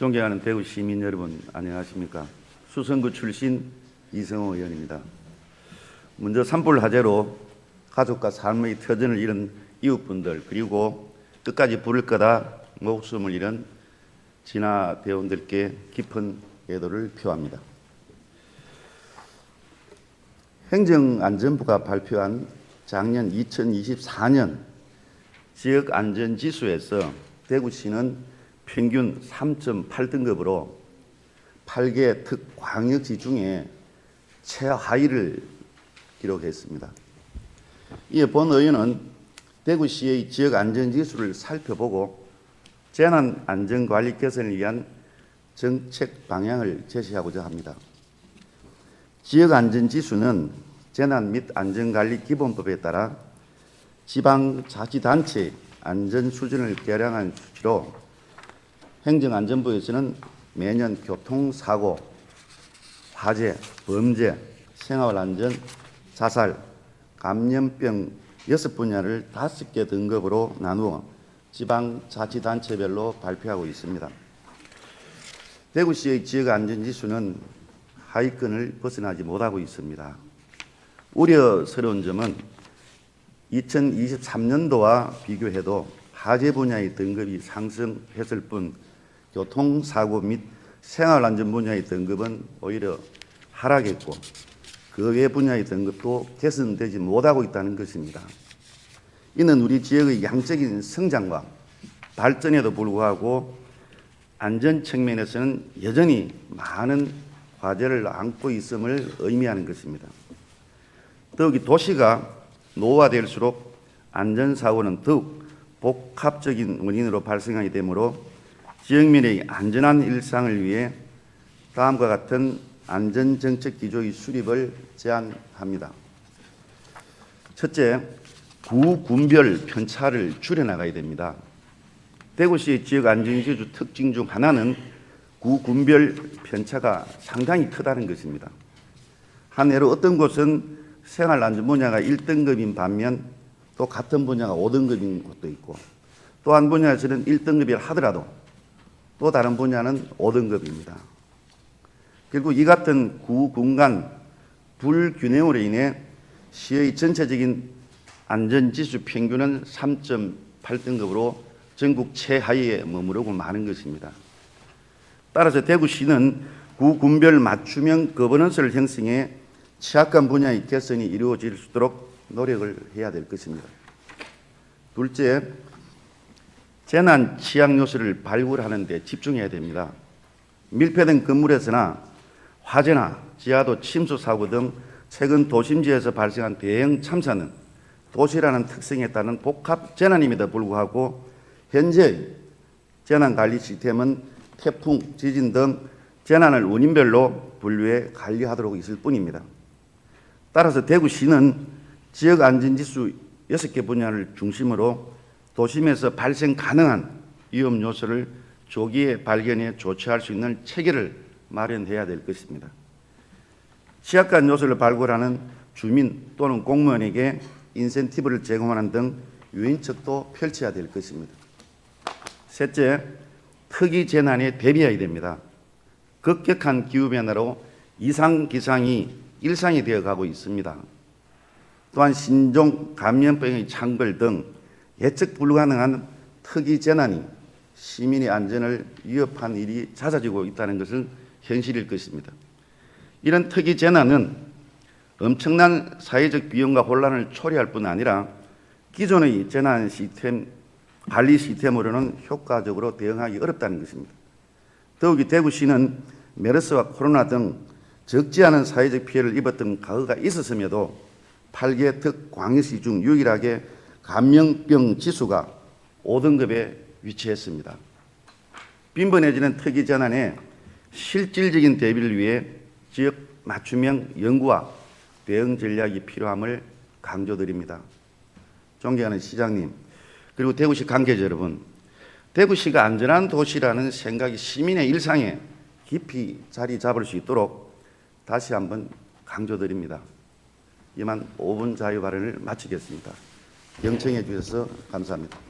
존경하는 대구 시민 여러분 안녕하십니까? 수성구 출신 이성호 의원입니다. 먼저 산불 화재로 가족과 삶의 터전을 잃은 이웃분들 그리고 끝까지 불을 끄다 목숨을 잃은 진화 대원들께 깊은 애도를 표합니다. 행정안전부가 발표한 작년 2024년 지역 안전 지수에서 대구시는 평균 3.8등급으로 8개 특광역시 중에 최하위를 기록했습니다. 이에 본 의원은 대구시의 지역 안전 지수를 살펴보고 재난 안전 관리 개선을 위한 정책 방향을 제시하고자 합니다. 지역 안전 지수는 재난 및 안전관리 기본법에 따라 지방자치단체 안전 수준을 계량한 수치로 행정안전부에서는 매년 교통사고, 화재, 범죄, 생활안전, 자살, 감염병 여섯 분야를 다섯 개 등급으로 나누어 지방자치단체별로 발표하고 있습니다. 대구시의 지역안전지수는 하위권을 벗어나지 못하고 있습니다. 우려스러운 점은 2023년도와 비교해도 화재 분야의 등급이 상승했을 뿐 교통사고 및 생활안전 분야의 등급은 오히려 하락했고 그 외 분야의 등급도 개선되지 못하고 있다는 것입니다. 이는 우리 지역의 양적인 성장과 발전에도 불구하고 안전 측면에서는 여전히 많은 과제를 안고 있음을 의미하는 것입니다. 더욱이 도시가 노화될수록 안전사고는 더욱 복합적인 원인으로 발생하게 되므로 지역민의 안전한 일상을 위해 다음과 같은 안전정책 기조의 수립을 제안합니다. 첫째, 구군별 편차를 줄여나가야 됩니다. 대구시의 지역 안전지수 특징 중 하나는 구군별 편차가 상당히 크다는 것입니다. 한 예로 어떤 곳은 생활안전 분야가 1등급인 반면 또 같은 분야가 5등급인 곳도 있고 또 한 분야에서는 1등급이라 하더라도 또 다른 분야는 5등급입니다. 결국 이 같은 구군간 불균형으로 인해 시의 전체적인 안전지수 평균은 3.8등급으로 전국 최하위에 머무르고 마는 것입니다. 따라서 대구시는 구군별 맞춤형 거버넌스를 형성해 취약한 분야의 개선이 이루어질 수 있도록 노력을 해야 될 것입니다. 둘째, 재난 취약 요소를 발굴하는 데 집중해야 됩니다. 밀폐된 건물에서나 화재나 지하도 침수 사고 등 최근 도심지에서 발생한 대형 참사는 도시라는 특성에 따른 복합 재난임에도 불구하고 현재 재난 관리 시스템은 태풍, 지진 등 재난을 원인별로 분류해 관리하도록 있을 뿐입니다. 따라서 대구시는 지역 안전지수 6개 분야를 중심으로 도심에서 발생 가능한 위험 요소를 조기에 발견해 조치할 수 있는 체계를 마련해야 될 것입니다. 취약한 요소를 발굴하는 주민 또는 공무원에게 인센티브를 제공하는 등 유인책도 펼쳐야 될 것입니다. 셋째, 특이 재난에 대비해야 됩니다. 급격한 기후변화로 이상 기상이 일상이 되어 가고 있습니다. 또한 신종 감염병의 창궐 등 예측 불가능한 특이 재난이 시민의 안전을 위협한 일이 잦아지고 있다는 것은 현실일 것입니다. 이런 특이 재난은 엄청난 사회적 비용과 혼란을 초래할 뿐 아니라 기존의 재난 시스템 관리 시스템으로는 효과적으로 대응하기 어렵다는 것입니다. 더욱이 대구시는 메르스와 코로나 등 적지 않은 사회적 피해를 입었던 과거가 있었음에도 8개 특광역시 중 유일하게 감염병 지수가 5등급에 위치했습니다. 빈번해지는 특이 재난에 실질적인 대비를 위해 지역 맞춤형 연구와 대응 전략이 필요함을 강조드립니다. 존경하는 시장님, 그리고 대구시 관계자 여러분, 대구시가 안전한 도시라는 생각이 시민의 일상에 깊이 자리 잡을 수 있도록 다시 한번 강조드립니다. 이만 5분 자유 발언을 마치겠습니다. 경청해 주셔서 감사합니다.